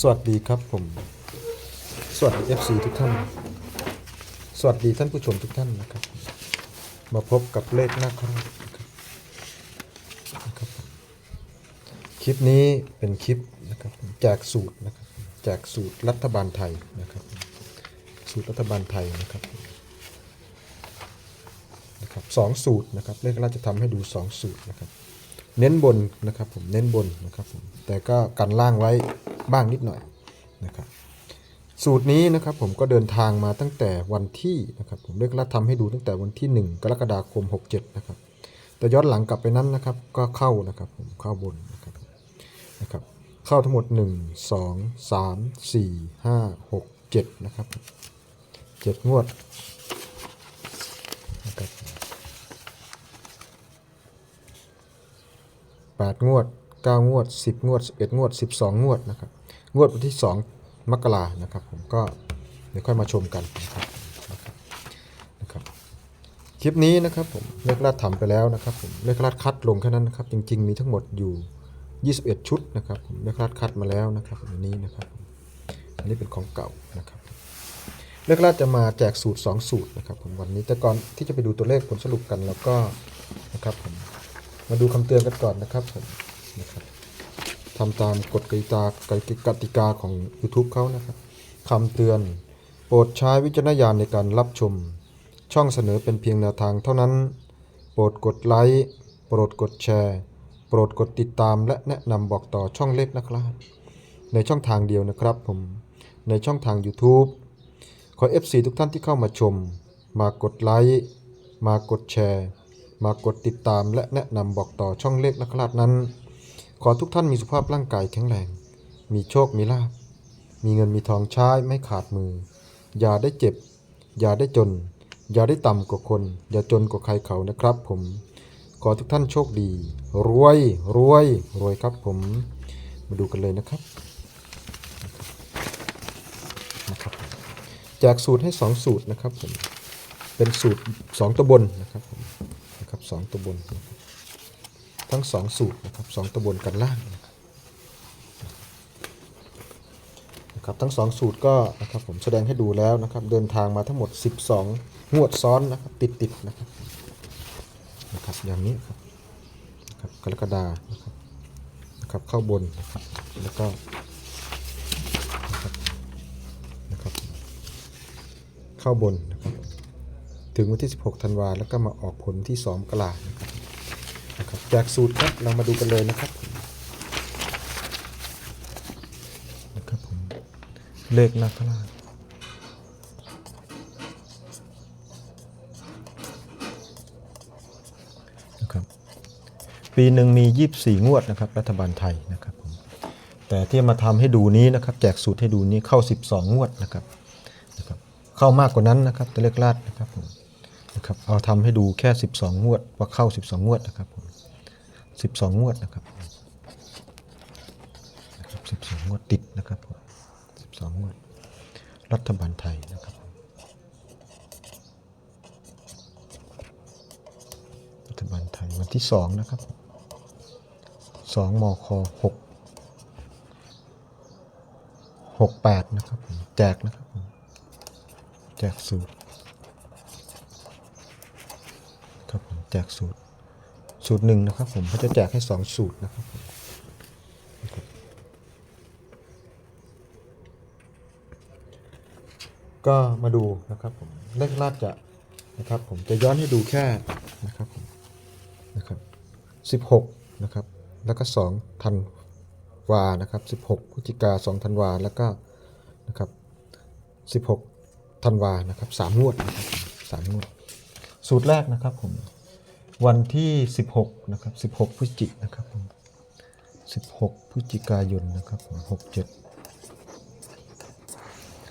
สวัสดีครับผม สวัสดี FC ทุกท่าน สวัสดีท่านผู้ชมทุกท่านนะครับ มาพบกับเลขหน้าคราชนะครับนะครบคลิปนี้เป็นคลิปนะครับแจกสูตรนะครับแจกสูตรรัฐบาลไทยนะครับ สูตรรัฐบาลไทยนะครับนะครับสองสูตรนะครับเลขราชทำให้ดูสองสูตรนะครับ เน้นบนนะครับผมเน้นบนนะครับผมแต่ก็กันล่างไว้ บ้างนิดหน่อยนะครับสูตรนี้นะครับผมก็เดินทางมาตั้งแต่วันที่นะครับผมเรียกรัฐทำให้ดูตั้งแต่วันที่ 1 กรกฎาคม 67 นะครับ แต่ย้อนหลังกลับไปนั้นนะครับก็เข้านะครับผมเข้าบนนะครับนะครับเข้าทั้งหมด 1 2 3 4 5 6 7 นะครับ 7 งวดนะครับ8งวด 9 งวด 10 งวด 11 งวด 12 งวดนะครับ งวดวันที่ 2 มกรานะครับ ผมก็เดี๋ยวค่อยมาชมกันนะครับนะครับนะครบคลิปนี้นะครับผมเลขลาดทำไปแล้วนะครับผมเลขลาดคัดลงแค่นั้นนะครับ จริง ๆ มีทั้งหมดอยู่ 21 ชุดนะครับผมเลขลาดคัดมาแล้วนะครับอันนี้นะครับอันนี้เป็นของเก่านะครับเลขลาดจะมาแจกสูตร 2 สูตรนะครับผมวันนี้แต่ก่อนที่จะไปดูตัวเลขผลสรุปกันแล้วก็นะครับผมมาดูคำเตือนกันก่อนนะครับผมนะครับ ทำตามกฎกติกากติกาของ YouTube เขานะครับคำเตือน โปรดใช้วิจารณญาณในการรับชม ช่องเสนอเป็นเพียงแนวทางเท่านั้น โปรดกดไลค์โปรดกดแชร์ โปรดกดติดตามและแนะนำบอกต่อช่องเล็กนะครับ ในช่องทางเดียวนะครับผม ในช่องทาง YouTube ขอ FC ทุกท่านที่เข้ามาชม มากดไลค์มากดแชร์ มากดติดตามและแนะนำบอกต่อช่องเลขนักลาดนั้น ขอทุกท่านมีสุขภาพร่างกายแข็งแรง มีโชค มีลาภ มีเงินมีทองใช้ไม่ขาดมือ อย่าได้เจ็บ อย่าได้จน อย่าได้ต่ำกว่าคน อย่าจนกว่าใครเขานะครับผม ขอทุกท่านโชคดี รวย รวย รวยครับผม มาดูกันเลยนะครับ นะครับ แจกสูตรให้ 2 สูตรนะครับผม เป็นสูตร 2 ตัวบนนะครับผม นะครับสองตัวบนนะครับ ทั้งสองสูตรนะครับสองตัวบนกันล่างนะครับทั้งสองสูตรก็นะครับผมแสดงให้ดูแล้วนะครับเดินทางมาทั้งหมด 12 งวดซ้อนนะครับติดติดนะครับนะครับอย่างนี้ครับนะครับกรกฎานะครับนะครับเข้าบนนะครับแล้วก็นะครับเข้าบนนะครับถึงวันที่ 16 ธันวาแล้วก็มาออกผลที่ 2กรา นะครับนะครับแจกสูตรครับเรามาดูกันเลยนะครับนะครับผมเลขนาคราชนะครับปีหนึ่งมี 24 งวดนะครับ รัฐบาลไทยนะครับผมแต่ที่มาทำให้ดูนี้นะครับ แจกสูตรให้ดูนี้เข้า 12 งวดนะครับนะครับ เข้ามากกว่านั้นนะครับตัวเลขลาดนะครับผมนะครับเอาทำให้ดูแค่ 12 งวดว่าเข้า 12 งวดนะครับผม 12 งวดนะครับนะครับ12 งวดติดนะครับผม12 งวด รัฐบาลไทยนะครับ รัฐบาลไทยวันที่ 2 นะครับ 2 มค 6 68 นะครับผมแจกนะครับผมแจกสูตรครับผมแจกสูตร สูตรหนึ่งนะครับผมเขาจะแจกให้สองสูตรนะครับผมก็มาดูนะครับผมเลขลาดจะนะครับผมจะย้อนให้ดูแค่นะครับผมนะครับสิบหกนะครับแล้วก็สองธันวานะครับสิบหกพฤศจิกาสองธันวาแล้วก็นะครับ16ธันวานะครับสามงวดนะครับสามงวด สูตรแรกนะครับผม วันที่ 16 นะครับ 16พฤศจิกนะครับผม16พฤศจิกายนนะครับผม67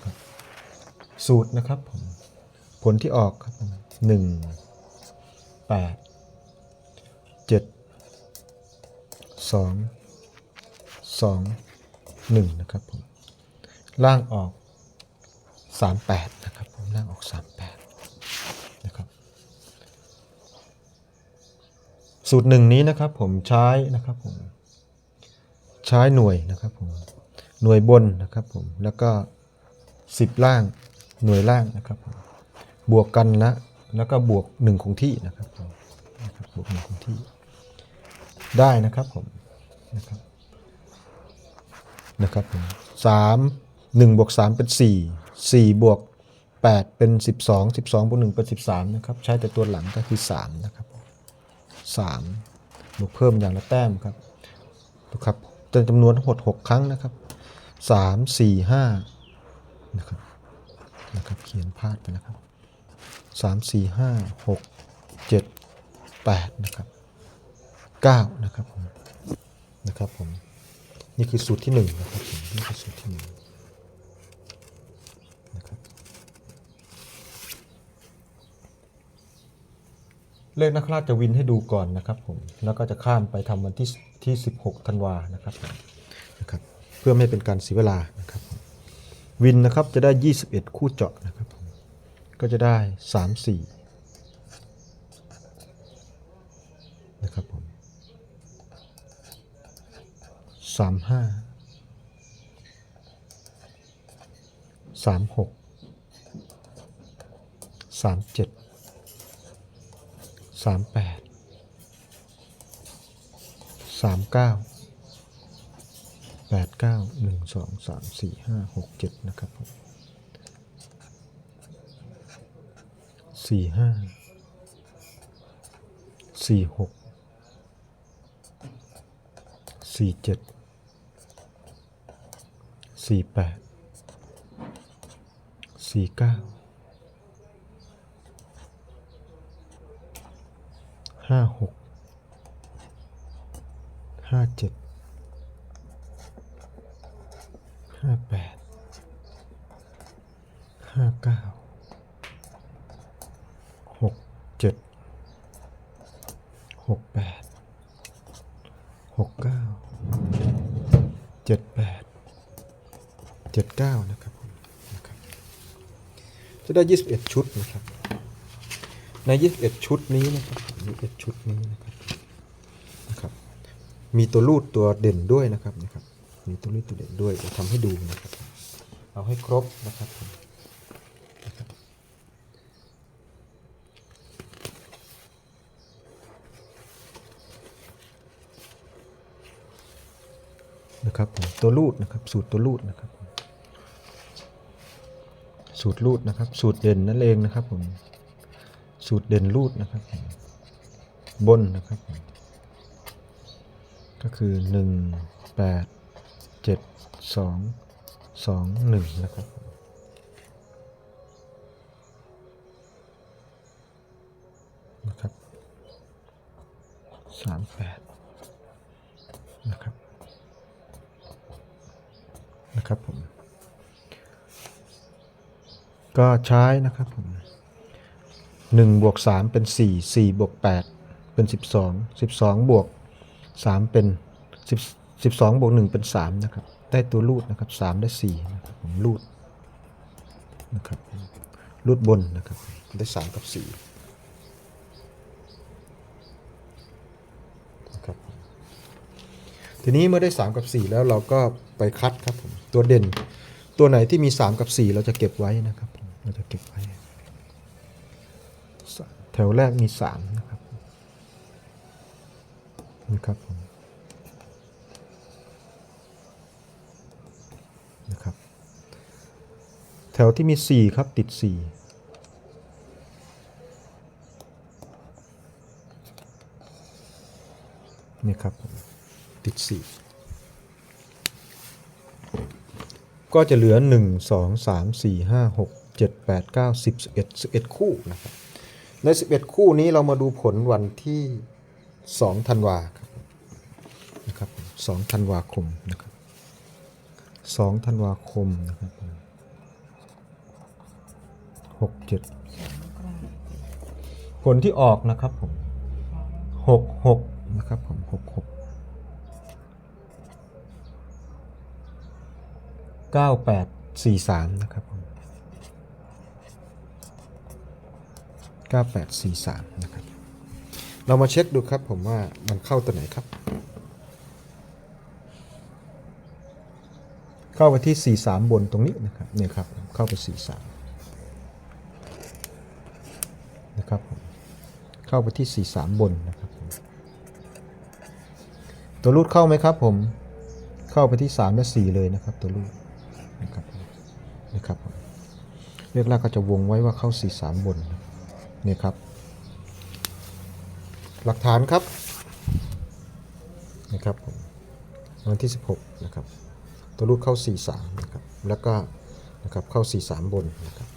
ครับสูตรนะครับผมผลที่ออกครับผม1 8 7 2 2 1นะครับผมล่างออก38นะครับผมล่างออก38 นะครับ สูตรหนึ่งนี้นะครับผมใช้นะครับผมใช้หน่วยนะครับผมหน่วยบนนะครับผมแล้วก็ 10 ล่างหน่วยล่างนะครับผมบวกกันนะแล้วก็บวก 1 คงที่นะครับผมนะครับบวก1คงที่ได้นะครับผมนะครับนะครับผมสามหนึ่งบวกสามเป็นสี่สี่บวกแปดเป็นสิบสองสิบสองบวกหนึ่งเป็นสิบสามนะครับใช้แต่ตัวหลังก็คือสามนะครับ สามบวกเพิ่มอย่างละแต้มครับดูครับเป็นจำนวนทั้งหมดหกครั้งนะครับสามสี่ห้านะครับนะครับเขียนพลาดไปนะครับสามสี่ห้าหกเจ็ดแปดนะครับ9นะครับผมนะครับผมนี่คือสูตรที่1นะครับผมนี่คือสูตรที่1นะครับ เลขนักราชจะวินให้ดูก่อนนะครับผม แล้วก็จะข้ามไปทำวันที่ที่ 16ธันวานะครับนะครับ เพื่อไม่เป็นการเสียเวลานะครับ วินนะครับจะได้ 21 คู่เจาะนะครับผมก็จะได้ 3 4นะครับผมสามห้าสามหกสามเจ็ด สามแปดสามเก้าแปดเก้าหนึ่งสองสามสี่ห้าหกเจ็ดนะครับผมสี่ห้าสี่หกสี่เจ็ดสี่แปดสี่เก้า ห้าหกห้าเจ็ดห้าแปดห้าเก้าหกเจ็ดหกแปดหกเก้าเจ็ดแปดเจ็ดเก้านะครับผมนะครับจะได้ยี่สิบเอ็ดชุดนะครับในยี่สิบเอ็ดชุดนี้นะครับ ยี่สิบเอ็ดชุดนี้นะครับนะครับ มีตัวรูดตัวเด่นด้วยนะครับนะครับ มีตัวรูดตัวเด่นด้วยจะทำให้ดูนะครับ เอาให้ครบนะครับนะครับนะครับผมตัวรูดนะครับสูตรตัวรูดนะครับ สูตรรูดนะครับ สูตรเด่นนั่นเองนะครับผมสูตรเด่นรูดนะครับผม บนนะครับ ก็คือหนึ่งแปดเจ็ดสองสองหนึ่งนะครับ นะครับสามแปดนะครับ นะครับผม ก็ใช้นะครับผมหนึ่งบวกสามเป็นสี่สี่บวกแปด เป็นสิบสองสิบสองบวกสามเป็นสิบสิบสองบวกหนึ่งเป็นสามนะครับ ได้ตัวรูดนะครับสามได้สี่นะครับผมรูดนะครับรูดบนนะครับ ได้สามกับสี่นะครับทีนี้เมื่อได้ 3 กับ 4 แล้วเราก็ไปคัดครับผมตัวเด่น ตัวไหนที่มี 3 กับ 4 เราจะเก็บไว้นะครับผมเราจะเก็บไว้ แถวแรกมี3นะ นะครับผมนะครับ แถวที่มี 4 ครับติด 4นี่ครับติด 4 ก็จะเหลือ 1 2 3 4 5 6 7 8 9 10 11 11 คู่นะครับ ใน 11 คู่นี้เรามาดูผลวันที่ 2ธันวาครับนะครับ2ธันวาคมนะครับ2ธันวาคมนะครับ6 7ผลที่ออกนะครับผม6 6นะครับผม6 6 9843นะครับผม9843นะครับ เรามาเช็คดูครับผมว่ามันเข้าตัวไหนครับ เข้าไปที่ 43 บนตรงนี้นะครับเนี่ยครับ เข้าไป 43 นะครับผมเข้าไปที่ 43 บนนะครับผมตัวรูดเข้าไหมครับผม เข้าไปที่ 3 และ 4 เลยนะครับ ตัวรูดนะครับนะครับผมเรียกแรกก็จะวงไว้ว่าเข้า 43 บนเนี่ยครับ หลักฐานครับนะครับวันที่ 16นะครับตัวรูดเข้า 43นะครับแล้วก็นะครับเข้า 43 บนนะครับ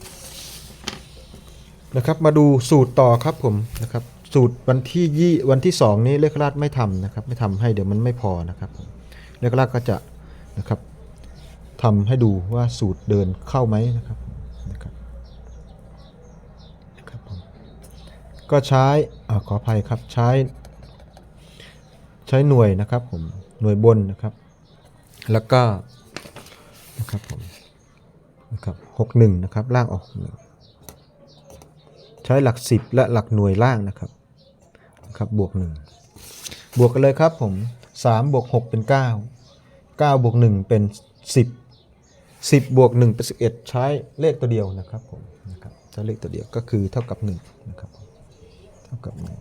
นะครับมาดูสูตรต่อครับผมนะครับสูตรวันที่ยี่วันที่ 2 นี้เลขราชไม่ทำนะครับไม่ทำให้เดี๋ยวมันไม่พอนะครับผมเลขราชก็จะนะครับทำให้ดูว่าสูตรเดินเข้าไหมนะครับนะครับผม ก็ใช้อขออภัยครับใช้ ใช้หน่วยนะครับผมหน่วยบนนะครับ แล้วก็นะครับผมนะครับหกหนึ่งนะครับล่างออกหนึ่งใช้หลักสิบและหลักหน่วยล่างนะครับนะครับบวกหนึ่งบวกกันเลยครับผมสามบวกหกเป็นเก้าเก้าบวกหนึ่งเป็นสิบสิบบวกหนึ่งเป็นสิบเอ็ดใช้เลขตัวเดียวนะครับผมนะครับใช้เลขตัวเดียวก็คือเท่ากับหนึ่งนะครับผม ท่ากับหนึ่ง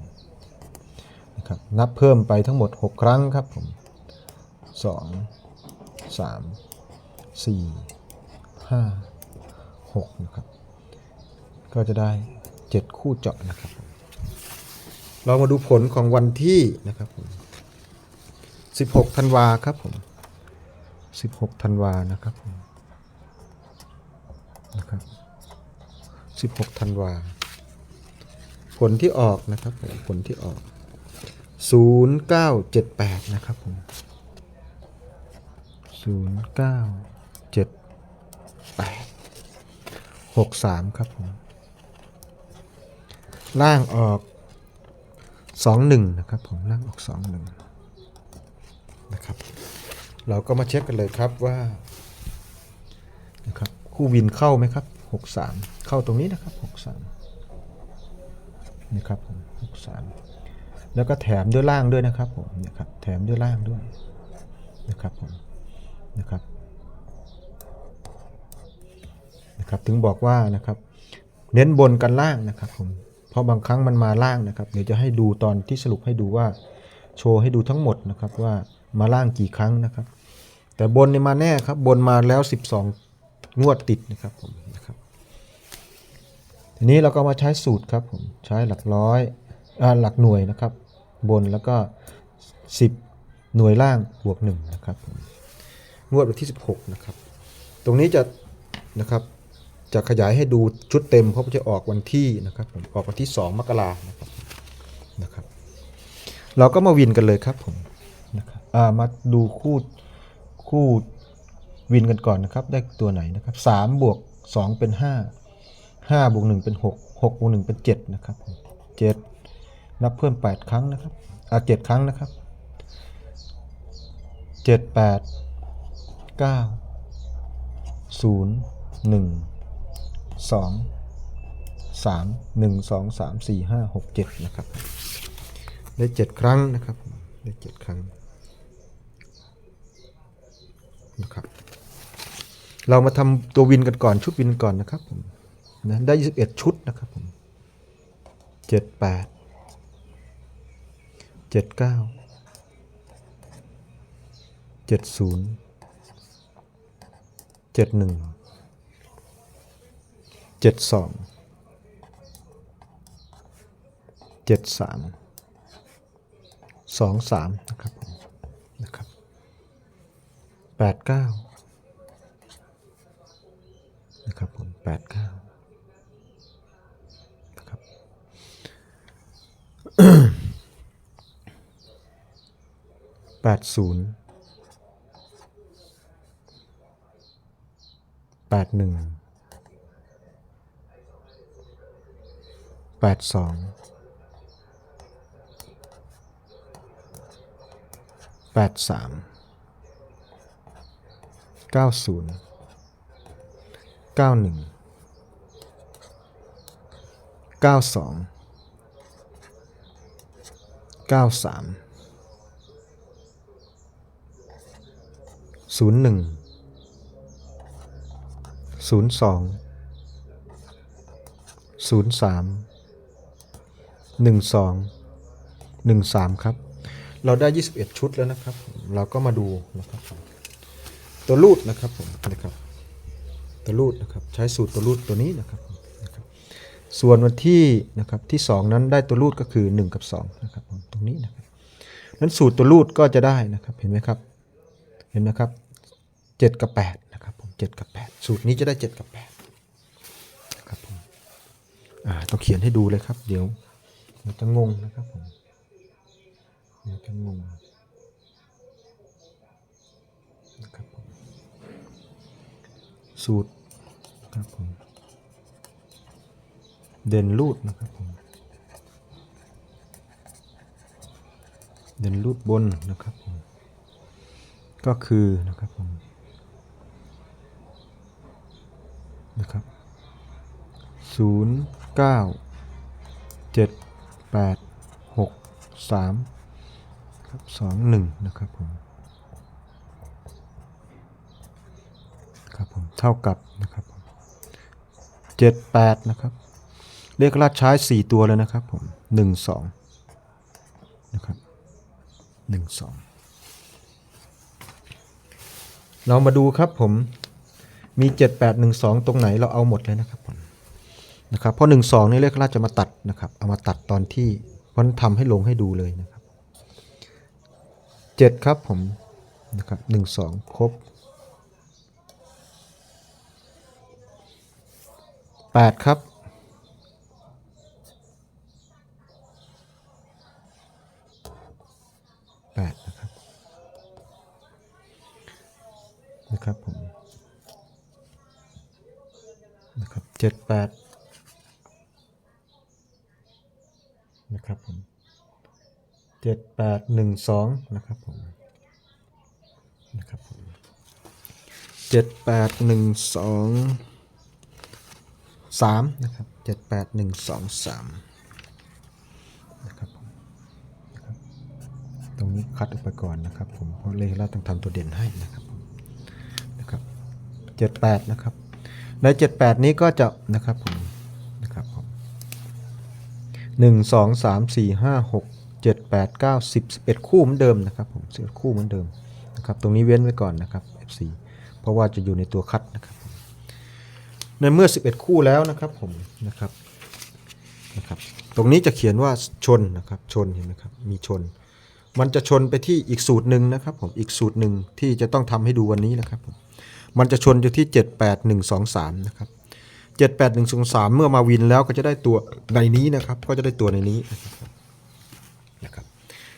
นะครับนับเพิ่มไปทั้งหมด 6 ครั้งครับผม2 3 4 5 6นะครับ ก็จะได้ 7 คู่เจาะนะครับ เรามาดูผลของวันที่นะครับผม16ธันวาครับผม16ธันวานะครับผมนะครับ16ธันวา ผลที่ออกนะครับผมผลที่ออก 0978 นะครับผม 0978 63 ครับผม ล่างออก 21 นะครับผม ล่างออก 21 นะครับ เราก็มาเช็คกันเลยครับว่า นะครับ คู่วินเข้าไหมครับ 63 เข้าตรงนี้นะครับ 63 นี่ครับผม63แล้วก็แถมด้วยล่างด้วยนะครับผมนะครับแถมด้วยล่างด้วยนะครับผมนะครับนะครับถึงบอกว่านะครับ เน้นบนกันล่างนะครับผมเพราะบางครั้งมันมาล่างนะครับ เดี๋ยวจะให้ดูตอนที่สรุปให้ดูว่าโชว์ให้ดูทั้งหมดนะครับว่ามาล่างกี่ครั้งนะครับ แต่บนเนี่ยมาแน่ครับบนมาแล้ว 12 งวดติดนะครับผม ทีนี้เราก็มาใช้สูตรครับผมใช้หลักร้อยอหลักหน่วยนะครับ บนแล้วก็ 10 หน่วยล่างบวก1นะครับงวดวันที่ 16นะครับตรงนี้จะนะครับจะขยายให้ดูชุดเต็มเพราะจะออกวันที่นะครับผมออกวันที่ 2 มกรานะครับนะครับ เราก็มาวินกันเลยครับผมนะครับอ่ามาดูคู่คู่วินกันก่อนนะครับ ได้ตัวไหนนะครับ3บวก2เป็น 5 5บวก1เป็น6 6บวก1เป็น7นะครับผม7นับเพิ่ม8ครั้งนะครับอ่า7ครั้งนะครับ7 8 9 0 1 2 3 1 2 3 4 5 6 7นะครับได้7ครั้งนะครับได้7ครั้งนะครับเรามาทำตัววินกันก่อนชุดวินก่อนนะครับผม นะได้ 21 ชุดนะครับผม7 8 7 9 70 71 72 73 23นะครับผมนะครับ89นะครับผม89นะครับ แปดศูนย์แปดหนึ่งแปดสองแปดสามเก้าศูนย์เก้าหนึ่งเก้าสอง เก้าสามศูนย์หนึ่งศูนย์สองศูนย์สามหนึ่งสองหนึ่งสามครับ เราได้21ชุดแล้วนะครับ เราก็มาดูนะครับ ตัวรูดนะครับผมนะครับ ตัวรูดนะครับ ใช้สูตรตัวรูดตัวนี้นะครับ ส่วนวันที่นะครับที่ 2 นั้นได้ตัวรูดก็คือ 1 กับ2นะครับผมตรงนี้นะครับนั้นสูตรตัวรูดก็จะได้นะครับเห็นไหมครับเห็นไหมครับ 7 กับ8นะครับผม7กับ 8 สูตรนี้จะได้ 7 กับ8นะครับผมอ่าต้องเขียนให้ดูเลยครับ เดี๋ยวเดี๋ยวจะงงนะครับผมเดี๋ยวจะงงนะครับผมสูตรครับผม เด่นรูดนะครับผมเด่นรูดบนนะครับผมก็คือนะครับผมนะครับศูนย์เก้าเจ็ดแปดหกสามครับสองหนึ่งนะครับผมครับผมเท่ากับนะครับผมเจ็ดแปดนะครับ เลขราชใช้4ตัวเลยนะครับผม1 2นะครับ1 2เรามาดูครับผมมี7 8 1 2ตรงไหนเราเอาหมดเลยนะครับผมนะครับเพราะ1 2นี่เลขราชจะมาตัดนะครับเอามาตัดตอนที่วันทำให้ลงให้ดูเลยนะครับ7ครับผมนะครับ1 2ครบ8 ครับ แปดนะครับ นะครับผมนะครับเจ็ดแปดนะครับผมเจ็ดแปดหนึ่งสองนะครับผมนะครับผมเจ็ดแปดหนึ่งสองสามนะครับเจ็ดแปดหนึ่งสองสามนะครับผมตรงนี้คัดออกไปก่อนนะครับผมเพราะเลขเราต้องทำตัวเด่นให้นะครับ 78 นะครับ ใน 78 นี้ก็จะนะครับผมนะครับผมหนึ่งสองสามสี่ห้าหกเจ็ดแปดเก้าสิบสิบเอ็ดคู่เหมือนเดิมนะครับผมสิบคู่เหมือนเดิมนะครับ ตรงนี้เว้นไว้ก่อนนะครับ F4 เพราะว่าจะอยู่ในตัวคัดนะครับ ในเมื่อ 11 คู่แล้วนะครับผมนะครับนะครับตรงนี้จะเขียนว่าชนนะครับชนเห็นไหมครับมีชน มันจะชนไปที่อีกสูตรหนึ่งนะครับผมอีกสูตรหนึ่งที่จะต้องทำให้ดูวันนี้นะครับผม มันจะชนอยู่ที่ 78123 นะครับ 78123 เมื่อมาวินแล้วก็จะได้ตัวในนี้นะครับ ก็จะได้ตัวในนี้นะครับ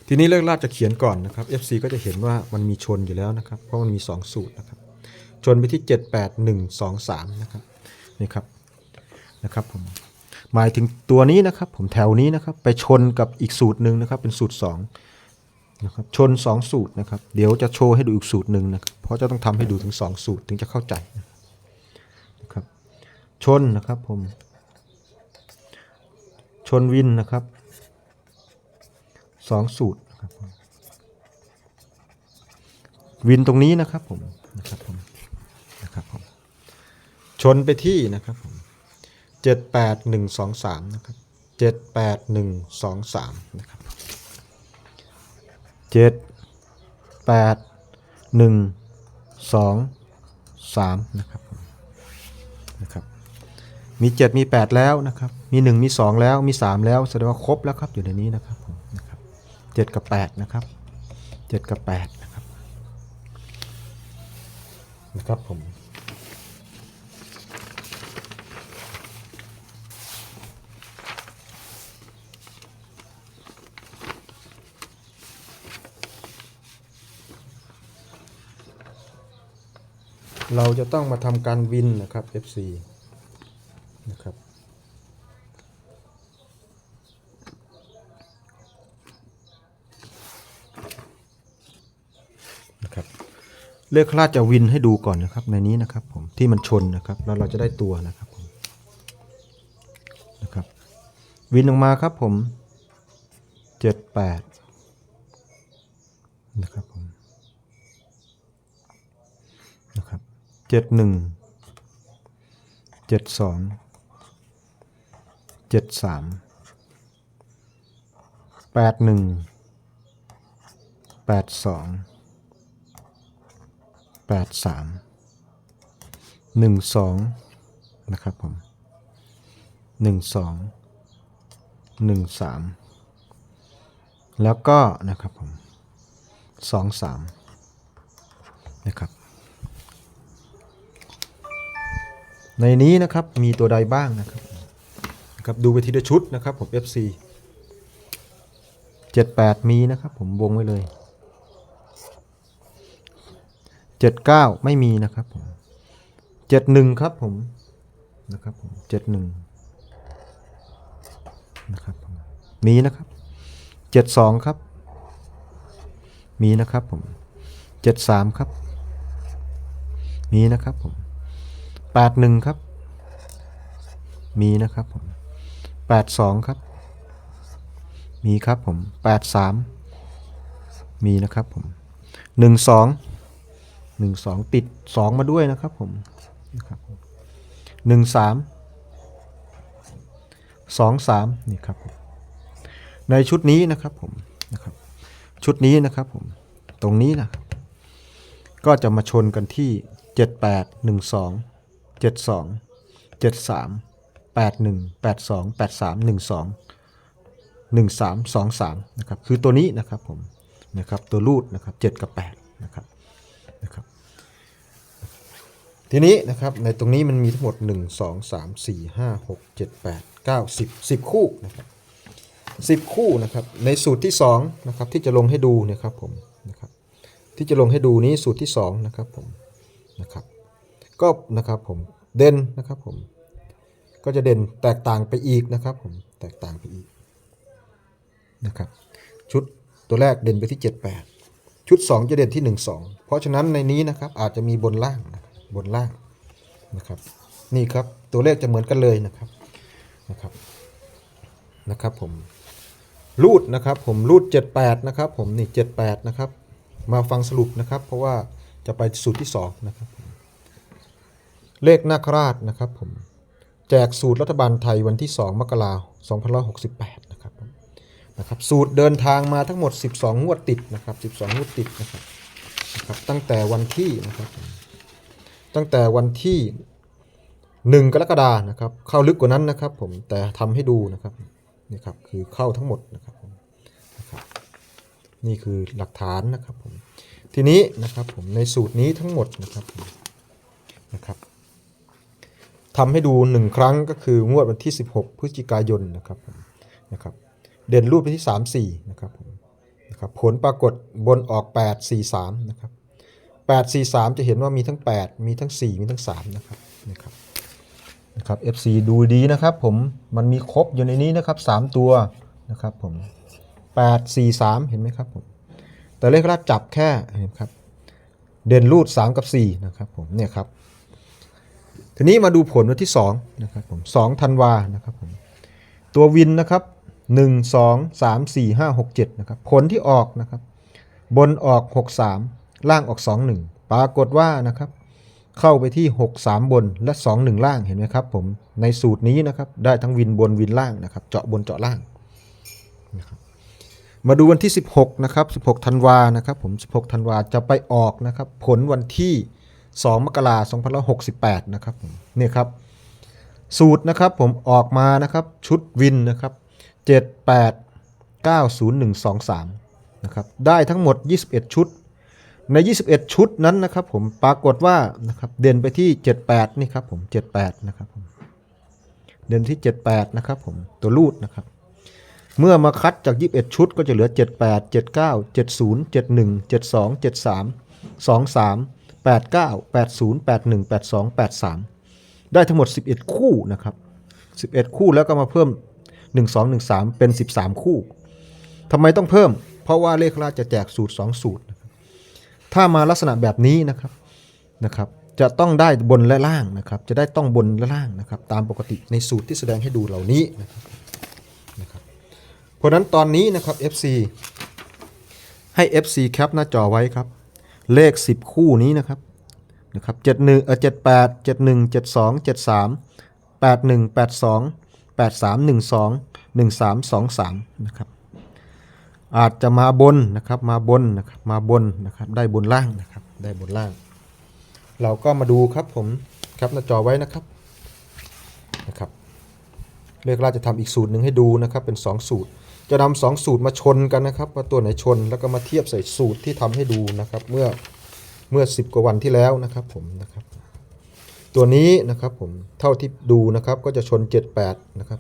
ทีนี้เลือกลาดจะเขียนก่อนนะครับ FC ก็จะเห็นว่ามันมีชนอยู่แล้วนะครับ เพราะมันมี 2 สูตรนะครับ ชนไปที่ 78123 นะครับ นี่ครับ นะครับผม หมายถึงตัวนี้นะครับ ผมแถวนี้นะครับ ไปชนกับอีกสูตรหนึ่งนะครับ เป็นสูตร 2 นะครับชน 2 สูตรนะครับ เดี๋ยวจะโชว์ให้ดูอีกสูตรหนึ่งนะครับเพราะจะต้องทำให้ดูถึง 2 สูตรถึงจะเข้าใจนะครับ ชนนะครับผม ชนวินนะครับ 2 สูตรนะครับวินตรงนี้นะครับผมนะครับผมนะครับผมชนไปที่นะครับผม78123นะครับ78123นะครับ เจ็ดแปดหนึ่งสองสามนะครับนะครับ มีเจ็ดมีแปดแล้วนะครับ มีหนึ่งมีสองแล้วมีสามแล้วแสดงว่าครบแล้วครับอยู่ในนี้นะครับผมนะครับเจ็ดกับแปดนะครับเจ็ดกับแปดนะครับนะครับผม เราจะต้องมาทำการวินนะครับ FC นะครับ นะครับ เลขคลาดจะวินให้ดูก่อนนะครับ ในนี้นะครับผมที่มันชนนะครับ แล้วเราจะได้ตัวนะครับผมนะครับ วินออกมาครับผมเจ็ดแปดนะครับผม นะครับ เจ็ดหนึ่งเจ็ดสองเจ็ดสามแปดหนึ่งแปดสองแปดสามหนึ่งสองนะครับผมหนึ่งสองหนึ่งสามแล้วก็นะครับผมสองสามนะครับ ในนี้นะครับมีตัวใดบ้างนะครับนะครับดูไปทีละชุดนะครับผม FC 78 มีนะครับผมวงไว้เลย 79 ไม่มีนะครับผม 71 ครับผมนะครับผม 71 นะครับผมมีนะครับ 72 ครับ มีนะครับผม 73 ครับ มีนะครับผม แปดหนึ่งครับ มีนะครับผมแปดสองครับ มีครับผมแปดสามมีนะครับผมหนึ่งสองหนึ่งสองติดสองมาด้วยนะครับผมนะครับหนึ่งสามสองสามนี่ครับผมในชุดนี้นะครับผมนะครับ ชุดนี้นะครับผมตรงนี้นะก็จะมาชนกันที่เจ็ดแปดหนึ่งสอง 78 12 72 73 81 82 83 12 13 23นะครับคือตัวนี้นะครับผมนะครับตัวรูดนะครับ7กับ8นะครับนะครับทีนี้นะครับในตรงนี้มันมีทั้งหมด 1 2 3 4 5 6 7 8 9 10 10 คู่นะครับ10 คู่นะครับในสูตรที่2นะครับที่จะลงให้ดูนะครับผมนะครับที่จะลงให้ดูนี้สูตรที่2นะครับผมนะครับ ก็นะครับผมเด่นนะครับผมก็จะเด่นแตกต่างไปอีกนะครับผมแตกต่างไปอีกนะครับชุดตัวแรกเด่นไปที่ 78 ชุด 2 จะเด่นที่ 1 2 เพราะฉะนั้นในนี้นะครับอาจจะมีบนล่างบบนล่างนะครับนี่ครับตัวเลขจะเหมือนกันเลยนะครับนะครับนะครับผมรูดนะครับผมรูด 78 นะครับผมนี่ 78 นะครับ มาฟังสรุปนะครับ เพราะว่าจะไปสูตรที่ 2 นะครับ เลขนาคราชนะครับผมแจกสูตรรัฐบาลไทยวันที่ 2 มกราคม2568 นะครับนะครับ สูตรเดินทางมาทั้งหมด 12 งวดติดนะครับ 12 งวดติดนะครับนะครับ ตั้งแต่วันที่นะครับ ตั้งแต่วันที่ 1 กรกฎานะครับ เข้าลึกกว่านั้นนะครับผม แต่ทำให้ดูนะครับ นี่ครับ คือเข้าทั้งหมดนะครับผมนะครับนี่คือหลักฐานนะครับผม ทีนี้นะครับผมในสูตรนี้ทั้งหมดนะครับนะครับ ทำให้ดู1ครั้งก็คืองวดวันที่ 16 พฤศจิกายนนะครับนะครับ เด่นรูปไปที่ 3 4นะครับนะครับผลปรากฏบนออก 8 4 3นะครับ8 4 3 จะเห็นว่ามีทั้ง 8 มีทั้ง 4 มีทั้ง3นะครับนะครับนะครับ FC ดูดีนะครับผมมันมีครบอยู่ในนี้นะครับ 3 ตัวนะครับผม8 4 3 เห็นไหมครับผมแต่เลขแรกจับแค่เห็นครับเด่นรูด 3 กับ 4 นะครับผมเนี่ยครับ ทีนี้มาดูผลวันที่2นะครับผม2ธันวานะครับผมตัววินนะครับ 1 2 3 4 5 6 7นะครับผลที่ออกนะครับ บนออก 6 3 ล่างออก 2 1 ปรากฏว่านะครับ เข้าไปที่ 6 3 บนและ 2 1 ล่างเห็นไหมครับผมในสูตรนี้นะครับได้ทั้งวินบนวินล่างนะครับ เจาะบนเจาะล่างนะครับมาดูวันที่ 16 นะครับ 16 ธันวานะครับผม 16 ธันวาจะไปออกนะครับ ผลวันที่ 2 มกราคม2568 นะครับผมนี่ครับ สูตรนะครับผมออกมานะครับชุดวินนะครับ 78 90123 นะครับ ได้ทั้งหมด 21 ชุด ใน 21 ชุดนั้นนะครับผมปรากฏว่านะครับเด่นไปที่ 78 นี่ครับผม 78 นะครับผมเด่นที่ 78 นะครับผมตัวรูดนะครับเมื่อมาคัดจาก 21 ชุดก็จะเหลือ 78 79 70 71 72 73 23 89 80 81 82 83 ได้ทั้งหมด 11 คู่นะครับ 11 คู่แล้วก็มาเพิ่ม 1 2 1 3 เป็น 13 คู่ทำไมต้องเพิ่ม เพราะว่าเลขราชจะแจกสูตร 2 สูตร ถ้ามาลักษณะแบบนี้นะครับนะครับ จะต้องได้บนและล่างนะครับ จะได้ต้องบนและล่างนะครับ ตามปกติในสูตรที่แสดงให้ดูเหล่านี้นะครับนะครับเพราะฉะนั้นตอนนี้นะครับ FC ให้ FC แคปหน้าจอไว้ครับ เลข 10 คู่นี้นะครับนะครับเจ็ดหนึ่งเออเจ็ดแปดเจ็ดหนึ่งเจ็ดสองเจ็ดสามแปดหนึ่งแปดสองแปดสามหนึ่งสองหนึ่งสามสองสามนะครับอาจจะมาบนนะครับมาบนนะครับมาบนนะครับได้บนล่างนะครับได้บนล่าง เราก็มาดูครับผมครับหน้าจอไว้นะครับนะครับเรียกราจะทำอีกสูตรหนึ่งให้ดูนะครับเป็น 2 สูตร จะนำสองสูตรมาชนกันนะครับว่าตัวไหนชนแล้วก็มาเทียบใส่สูตรที่ทำให้ดูนะครับเมื่อเมื่อ 10 กว่าวันที่แล้วนะครับผมนะครับ ตัวนี้นะครับผมเท่าที่ดูนะครับก็จะชน 78นะครับ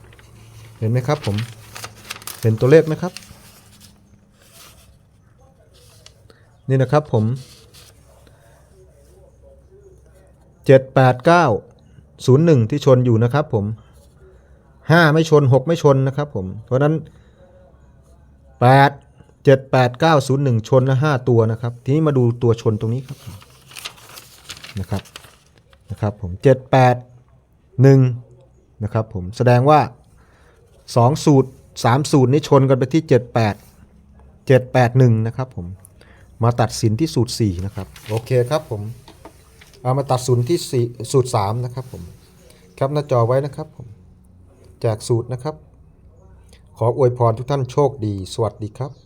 78 เห็นไหมครับผมเห็นตัวเลขไหมครับ นี่นะครับผมเจ็ดแปดเก้าศูนย์หนึ่งที่ชนอยู่นะครับผม ห้าไม่ชนหกไม่ชนนะครับผม เพราะนั้นแปดเจ็ดแปดเก้าศูนย์หนึ่งชนละห้าตัวนะครับ ทีนี้มาดูตัวชนตรงนี้ครับนะครับนะครับผมเจ็ดแปดหนึ่งนะครับผมแสดงว่าสองสูตรสามสูตรนี้ชนกันไปที่78 781นะครับผมมาตัดสินที่สูตร4นะครับโอเคครับผมเอามาตัดสูตรที่4สูตร3นะครับผมครับหน้าจอไว้นะครับผม จากสูตรนะครับ ขออวยพรทุกท่านโชคดี สวัสดีครับ